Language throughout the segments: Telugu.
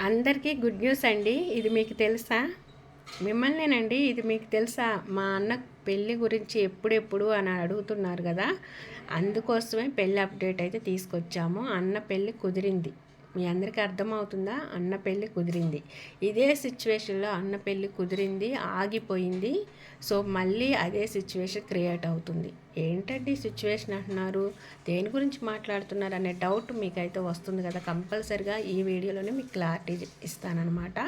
అందరికీ గుడ్ న్యూస్ అండి. ఇది మీకు తెలుసా? మిమ్మల్నేనండి ఇది మీకు తెలుసా? మా అన్న పెళ్ళి గురించి ఎప్పుడెప్పుడు అని అడుగుతున్నారు కదా? అందుకోసమే పెళ్ళి అప్డేట్ అయితే తీసుకొచ్చాము. అన్న పెళ్ళి కుదిరింది. మీ అందరికీ అర్థమవుతుందా? అన్న పెళ్ళి కుదిరింది. ఇదే సిచ్యువేషన్లో అన్న పెళ్ళి కుదిరింది ఆగిపోయింది. సో మళ్ళీ అదే సిచ్యువేషన్ క్రియేట్ అవుతుంది. ఏంటండి సిచ్యువేషన్ అంటున్నారు? దేని గురించి మాట్లాడుతున్నారు అనే డౌట్ మీకైతే వస్తుంది కదా. కంపల్సరిగా ఈ వీడియోలోనే మీకు క్లారిటీ ఇస్తానన్నమాట.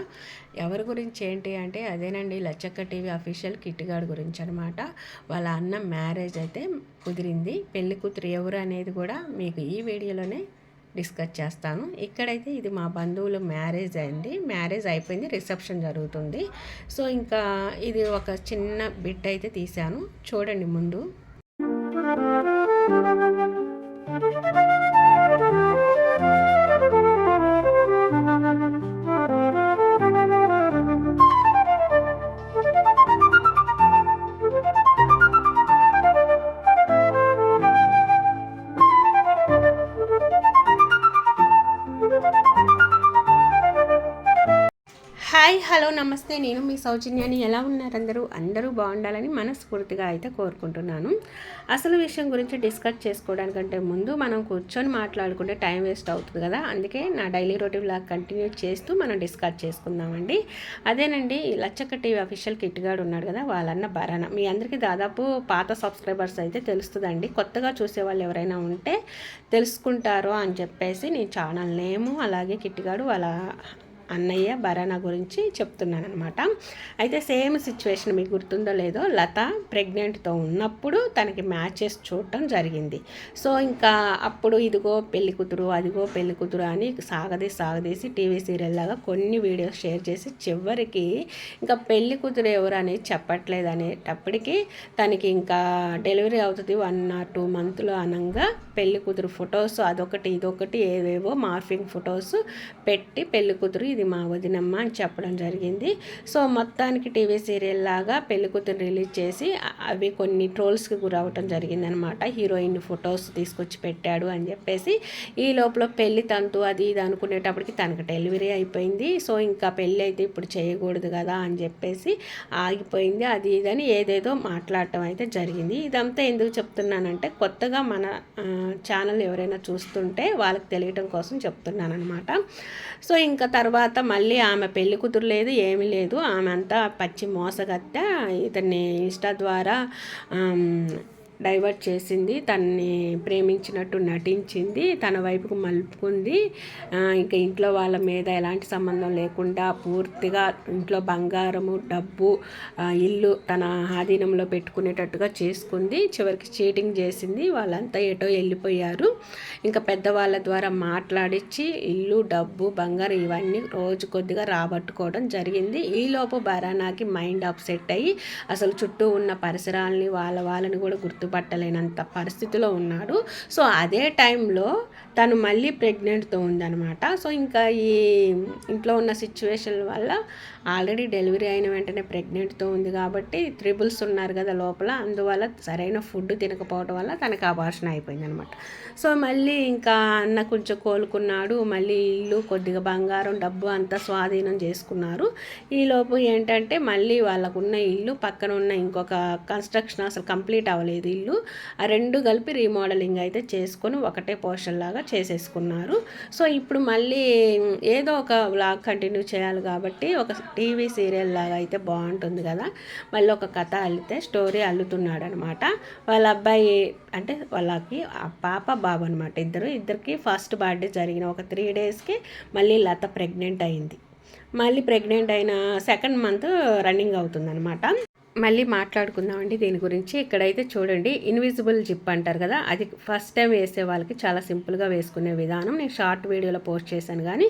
ఎవరి గురించి ఏంటి అంటే అదేనండి లచ్చక్క టీవీ అఫీషియల్ కిట్గాడ్ గురించి అనమాట వాళ్ళ అన్న మ్యారేజ్ అయితే కుదిరింది. పెళ్ళి కూతురు ఎవరు అనేది కూడా మీకు ఈ వీడియోలోనే డిస్కస్ చేస్తాను. ఇక్కడైతే ఇది మా బంధువులు మ్యారేజ్ అయింది మ్యారేజ్ అయిపోయింది రిసెప్షన్ జరుగుతుంది. సో ఇంకా ఇది ఒక చిన్న బిట్ అయితే తీశాను. చూడండి ముందు. హాయ్ హలో నమస్తే. నేను మీ సౌజన్యాన్ని ఎలా ఉన్నారు అందరూ? అందరూ బాగుండాలని మనస్ఫూర్తిగా అయితే కోరుకుంటున్నాను. అసలు విషయం గురించి డిస్కస్ చేసుకోవడానికంటే ముందు మనం కూర్చొని మాట్లాడుకుంటే టైం వేస్ట్ అవుతుంది కదా. అందుకే నా డైలీ రొటీన్ లాగా కంటిన్యూ చేస్తూ మనం డిస్కస్ చేసుకుందామండి. అదేనండి లచ్చక్క టీవీ అఫీషియల్ కిట్గాడు ఉన్నాడు కదా వాళ్ళన్న భరణ. మీ అందరికీ దాదాపు పాత సబ్స్క్రైబర్స్ అయితే తెలుస్తుందండి. కొత్తగా చూసే వాళ్ళు ఎవరైనా ఉంటే తెలుసుకుంటారో అని చెప్పేసి నేను ఛానల్ నేము అలాగే కిట్టిగాడు వాళ్ళ అన్నయ్య భరణా గురించి చెప్తున్నాను అనమాట అయితే సేమ్ సిచ్యువేషన్ మీకు గుర్తుందో లేదో లత ప్రెగ్నెంట్తో ఉన్నప్పుడు తనకి మ్యాచెస్ చూడటం జరిగింది. సో ఇంకా అప్పుడు ఇదిగో పెళ్ళి కూతురు అదిగో పెళ్ళి కూతురు అని సాగదీసి సాగదీసి టీవీ సీరియల్ లాగా కొన్ని వీడియోస్ షేర్ చేసి చివరికి ఇంకా పెళ్ళి కూతురు ఎవరు అనేది చెప్పట్లేదు అనేటప్పటికీ తనకి ఇంకా డెలివరీ అవుతుంది వన్ ఆర్ టూ మంత్లో అనగా పెళ్ళి కూతురు ఫొటోస్ అదొకటి ఇదొకటి ఏవేవో మార్ఫింగ్ ఫొటోస్ పెట్టి పెళ్ళి కూతురు ఇది మా వదినమ్మ అని చెప్పడం జరిగింది. సో మొత్తానికి టీవీ సీరియల్ లాగా పెళ్ళికూతురు రిలీజ్ చేసి అవి కొన్ని ట్రోల్స్కి గురవటం జరిగిందనమాట. హీరోయిన్ ఫొటోస్ తీసుకొచ్చి పెట్టాడు అని చెప్పేసి ఈ లోపల పెళ్ళి తంతు అది ఇది అనుకునేటప్పటికి తనకు డెలివరీ అయిపోయింది. సో ఇంకా పెళ్ళి అయితే ఇప్పుడు చేయకూడదు కదా అని చెప్పేసి ఆగిపోయింది. అది ఇదని ఏదేదో మాట్లాడటం అయితే జరిగింది. ఇదంతా ఎందుకు చెప్తున్నానంటే కొత్తగా మన ఛానల్ ఎవరైనా చూస్తుంటే వాళ్ళకి తెలియటం కోసం చెప్తున్నాను అనమాట సో ఇంకా తర్వాత తర్వాత మళ్ళీ ఆమె పెళ్ళి కూతురు లేదు ఏమీ లేదు. ఆమె అంతా పచ్చి మోసగత్త. ఇతన్ని ఇన్స్టా ద్వారా డైవర్ట్ చేసింది తనని ప్రేమించినట్టు నటించింది తన వైపుకు మలుపుకుంది. ఇంకా ఇంట్లో వాళ్ళ మీద ఎలాంటి సంబంధం లేకుండా పూర్తిగా ఇంట్లో బంగారము డబ్బు ఇల్లు తన ఆధీనంలో పెట్టుకునేటట్టుగా చేసుకుంది. చివరికి చీటింగ్ చేసింది. వాళ్ళంతా ఎటో వెళ్ళిపోయారు. ఇంకా పెద్దవాళ్ళ ద్వారా మాట్లాడించి ఇల్లు డబ్బు బంగారం ఇవన్నీ రోజు కొద్దిగా రాబట్టుకోవడం జరిగింది. ఈలోపు బరానాకి మైండ్ అప్సెట్ అయ్యి అసలు చుట్టూ ఉన్న పరిసరాలని వాళ్ళ వాళ్ళని కూడా గుర్తు పట్టలేనంత పరిస్థితిలో ఉన్నాడు. సో అదే టైంలో తను మళ్ళీ ప్రెగ్నెంట్తో ఉందనమాట సో ఇంకా ఈ ఇంట్లో ఉన్న సిచ్యువేషన్ వల్ల ఆల్రెడీ డెలివరీ అయిన వెంటనే ప్రెగ్నెంట్తో ఉంది కాబట్టి త్రిబుల్స్ ఉన్నారు కదా లోపల. అందువల్ల సరైన ఫుడ్ తినకపోవడం వల్ల తనకు అబార్షన్ అయిపోయింది అనమాట సో మళ్ళీ ఇంకా అన్న కొంచెం కోలుకున్నాడు. మళ్ళీ ఇల్లు కొద్దిగా బంగారం డబ్బు అంతా స్వాధీనం చేసుకున్నారు. ఈలోపు ఏంటంటే మళ్ళీ వాళ్ళకున్న ఇల్లు పక్కన ఉన్న ఇంకొక కన్స్ట్రక్షన్ అసలు కంప్లీట్ అవ్వలేదు. ఇల్లు ఆ రెండు కలిపి రీమోడలింగ్ అయితే చేసుకొని ఒకటే పోర్షన్ లాగా చేసేసుకున్నారు. సో ఇప్పుడు మళ్ళీ ఏదో ఒక వ్లాగ్ కంటిన్యూ చేయాలి కాబట్టి ఒక టీవీ సీరియల్ లాగా అయితే బాగుంటుంది కదా. మళ్ళీ ఒక కథ అల్లితే స్టోరీ అల్లుతున్నాడు అనమాట వాళ్ళ అబ్బాయి అంటే వాళ్ళకి పాప బాబు అనమాట ఇద్దరు. ఇద్దరికి ఫస్ట్ బర్త్డే జరిగిన ఒక త్రీ డేస్కి మళ్ళీ లత ప్రెగ్నెంట్ అయింది. మళ్ళీ ప్రెగ్నెంట్ అయిన సెకండ్ మంత్ రన్నింగ్ అవుతుందనమాట మళ్ళీ మాట్లాడుకుందామండి దీని గురించి. ఇక్కడైతే చూడండి ఇన్విజిబుల్ జిప్ అంటారు కదా అది ఫస్ట్ టైం వేసే వాళ్ళకి చాలా సింపుల్గా వేసుకునే విధానం. నేను షార్ట్ వీడియోలో పోస్ట్ చేశాను కానీ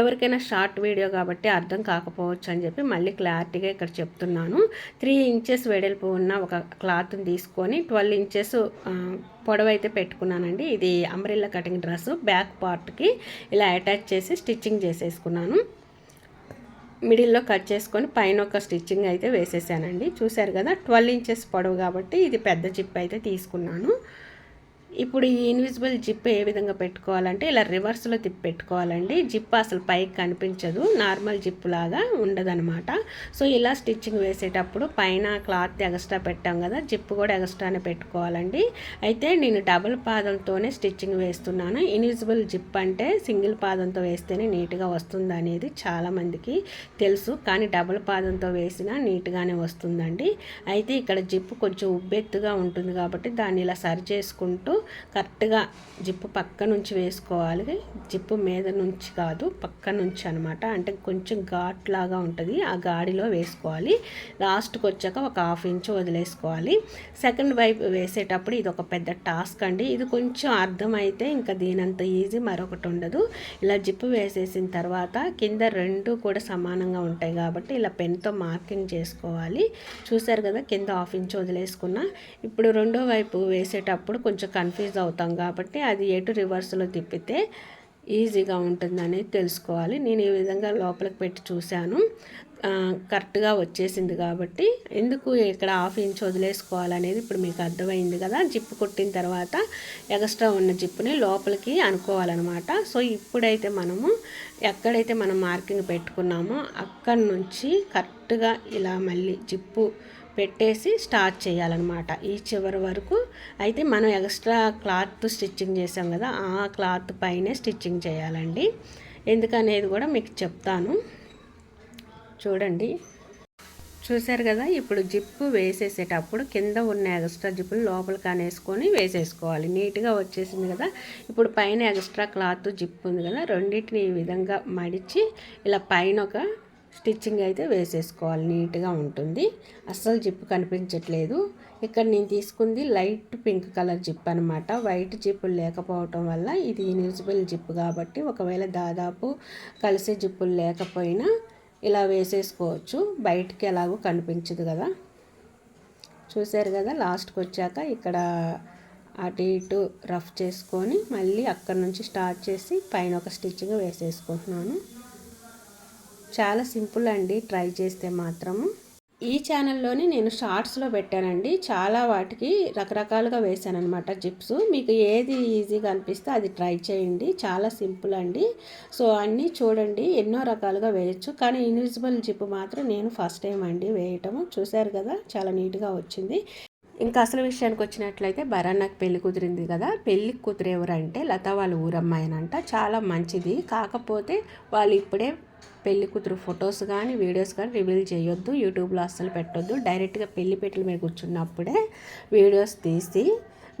ఎవరికైనా షార్ట్ వీడియో కాబట్టి అర్థం కాకపోవచ్చు అని చెప్పి మళ్ళీ క్లారిటీగా ఇక్కడ చెప్తున్నాను. త్రీ ఇంచెస్ వెడల్పు ఉన్న ఒక క్లాత్ని తీసుకొని ట్వెల్వ్ ఇంచెస్ పొడవైతే పెట్టుకున్నానండి. ఇది అంబ్రిల్లా కటింగ్ డ్రెస్ బ్యాక్ పార్ట్కి ఇలా అటాచ్ చేసి స్టిచ్చింగ్ చేసేసుకున్నాను. మిడిల్లో కట్ చేసుకొని పైన ఒక స్టిచ్చింగ్ అయితే వేసేసానండి. చూశారు కదా ట్వెల్వ్ ఇంచెస్ పొడవు కాబట్టి ఇది పెద్ద జిప్ అయితే తీసుకున్నాను. ఇప్పుడు ఈ ఇన్విజిబుల్ జిప్ ఏ విధంగా పెట్టుకోవాలంటే ఇలా రివర్స్లో తిప్పి పెట్టుకోవాలండి. జిప్ అసలు పైకి కనిపించదు. నార్మల్ జిప్ లాగా ఉండదనమాట సో ఇలా స్టిచ్చింగ్ వేసేటప్పుడు పైన క్లాత్ ఎగస్ట్రా పెట్టాం కదా జిప్ కూడా ఎగస్ట్రానే పెట్టుకోవాలండి. అయితే నేను డబుల్ పాదంతోనే స్టిచ్చింగ్ వేస్తున్నాను. ఇన్విజిబుల్ జిప్ అంటే సింగిల్ పాదంతో వేస్తేనే నీట్గా వస్తుంది అనేది చాలామందికి తెలుసు. కానీ డబుల్ పాదంతో వేసినా నీట్గానే వస్తుందండి. అయితే ఇక్కడ జిప్ కొంచెం ఉబ్బెత్తుగా ఉంటుంది కాబట్టి దాన్ని ఇలా సరి చేసుకుంటూ కరెక్ట్గా జిప్పు పక్క నుంచి వేసుకోవాలి. జిప్పు మీద నుంచి కాదు పక్క నుంచి అనమాట అంటే కొంచెం ఘాట్ లాగా ఉంటుంది ఆ గాడిలో వేసుకోవాలి. లాస్ట్కి వచ్చాక ఒక హాఫ్ ఇంచ్ వదిలేసుకోవాలి. సెకండ్ వైపు వేసేటప్పుడు ఇది ఒక పెద్ద టాస్క్ అండి. ఇది కొంచెం అర్థమైతే ఇంకా దీనంత ఈజీ మరొకటి ఉండదు. ఇలా జిప్పు వేసేసిన తర్వాత కింద రెండు కూడా సమానంగా ఉంటాయి కాబట్టి ఇలా పెన్తో మార్కింగ్ చేసుకోవాలి. చూసారు కదా కింద హాఫ్ ఇంచ్ వదిలేసుకున్నా. ఇప్పుడు రెండో వైపు వేసేటప్పుడు కొంచెం కన్ఫ్యూజ్ అవుతాం కాబట్టి అది ఎటు రివర్స్లో తిప్పితే ఈజీగా ఉంటుందని తెలుసుకోవాలి. నేను ఈ విధంగా లోపలికి పెట్టి చూశాను. కరెక్ట్గా వచ్చేసింది కాబట్టి ఎందుకు ఇక్కడ హాఫ్ ఇంచ్ వదిలేసుకోవాలనేది ఇప్పుడు మీకు అర్థమైంది కదా. జిప్పు కుట్టిన తర్వాత ఎక్స్ట్రా ఉన్న జిప్పుని లోపలికి అనుకోవాలన్నమాట. సో ఇప్పుడైతే మనము ఎక్కడైతే మనం మార్కింగ్ పెట్టుకున్నామో అక్కడి నుంచి కరెక్ట్గా ఇలా మళ్ళీ జిప్పు పెట్టేసి స్టార్ట్ చేయాలన్నమాట. ఈ చివరి వరకు అయితే మనం ఎక్స్ట్రా క్లాత్ స్టిచ్చింగ్ చేసాం కదా ఆ క్లాత్ పైనే స్టిచ్చింగ్ చేయాలండి. ఎందుకనేది కూడా మీకు చెప్తాను. చూడండి. చూసారు కదా ఇప్పుడు జిప్పు వేసేసేటప్పుడు కింద ఉన్న ఎక్స్ట్రా జిప్పులు లోపలికి అనేసుకొని వేసేసుకోవాలి. నీట్గా వచ్చేసింది కదా ఇప్పుడు పైన ఎక్స్ట్రా క్లాత్ జిప్పు ఉంది కదా రెండింటిని ఈ విధంగా మడిచి ఇలా పైన ఒక స్టిచ్చింగ్ అయితే వేసేసుకోవాలి నీట్గా ఉంటుంది. అస్సలు జిప్ కనిపించట్లేదు. ఇక్కడ నేను తీసుకుంది లైట్ పింక్ కలర్ జిప్ అనమాట వైట్ జిప్పులు లేకపోవటం వల్ల ఇది ఇన్విజిబుల్ జిప్ కాబట్టి ఒకవేళ దాదాపు కలిసే జిప్పులు లేకపోయినా ఇలా వేసేసుకోవచ్చు. బయటికి ఎలాగో కనిపించదు కదా. చూశారు కదా లాస్ట్కి వచ్చాక ఇక్కడ అటు ఇటు రఫ్ చేసుకొని మళ్ళీ అక్కడ నుంచి స్టార్ట్ చేసి పైన ఒక స్టిచ్చింగ్ వేసేసుకుంటున్నాను. చాలా సింపుల్ అండి. ట్రై చేస్తే మాత్రం. ఈ ఛానల్లోని నేను షార్ట్స్లో పెట్టానండి. చాలా వాటికి రకరకాలుగా వేసాను అనమాట జిప్స్. మీకు ఏది ఈజీగా అనిపిస్తే అది ట్రై చేయండి. చాలా సింపుల్ అండి. సో అన్నీ చూడండి. ఎన్నో రకాలుగా వేయచ్చు. కానీ ఇన్విజిబుల్ జిప్ మాత్రం నేను ఫస్ట్ టైం అండి వేయటము. చూశారు కదా చాలా నీట్గా వచ్చింది. ఇంకా అసలు విషయానికి వచ్చినట్లయితే భరణకు పెళ్ళి కుదిరింది కదా. పెళ్ళి కుదిరేవరంటే ఎవరంటే లత వాళ్ళ ఊరమ్మాయినంట. చాలా మంచిది. కాకపోతే వాళ్ళు ఇప్పుడే పెళ్ళి కూతురు ఫొటోస్ కానీ వీడియోస్ కానీ రివీల్ చేయొద్దు. యూట్యూబ్లో అస్సలు పెట్టొద్దు. డైరెక్ట్గా పెళ్ళి పెట్టిన మీద కూర్చున్నప్పుడే వీడియోస్ తీసి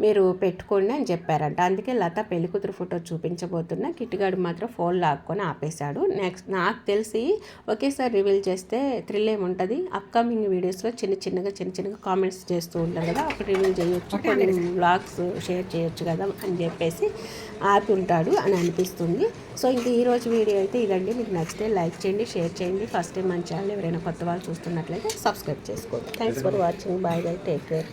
మీరు పెట్టుకోండి అని చెప్పారంట. అందుకే లత పెళ్ళికూతురు ఫోటో చూపించబోతున్నా కిట్టుగాడు మాత్రం ఫోన్ లాక్కొని ఆపేశాడు. నెక్స్ట్ నాకు తెలిసి ఒకేసారి రివీల్ చేస్తే థ్రిల్ ఏముంటుంది అప్కమింగ్ వీడియోస్లో చిన్న చిన్నగా చిన్న చిన్నగా కామెంట్స్ చేస్తూ ఉంటారు కదా అప్పుడు రివీల్ చేయొచ్చు. కొన్ని బ్లాగ్స్ షేర్ చేయొచ్చు కదా అని చెప్పేసి ఆపి ఉంటాడు అని అనిపిస్తుంది. సో ఇంక ఈరోజు వీడియో అయితే ఇదండి. మీకు నచ్చితే లైక్ చేయండి షేర్ చేయండి. ఫస్ట్ టైం మన ఛానల్ ఎవరైనా కొత్త వాళ్ళు చూస్తున్నట్లయితే సబ్స్క్రైబ్ చేసుకోండి. Thanks for watching bye bye take care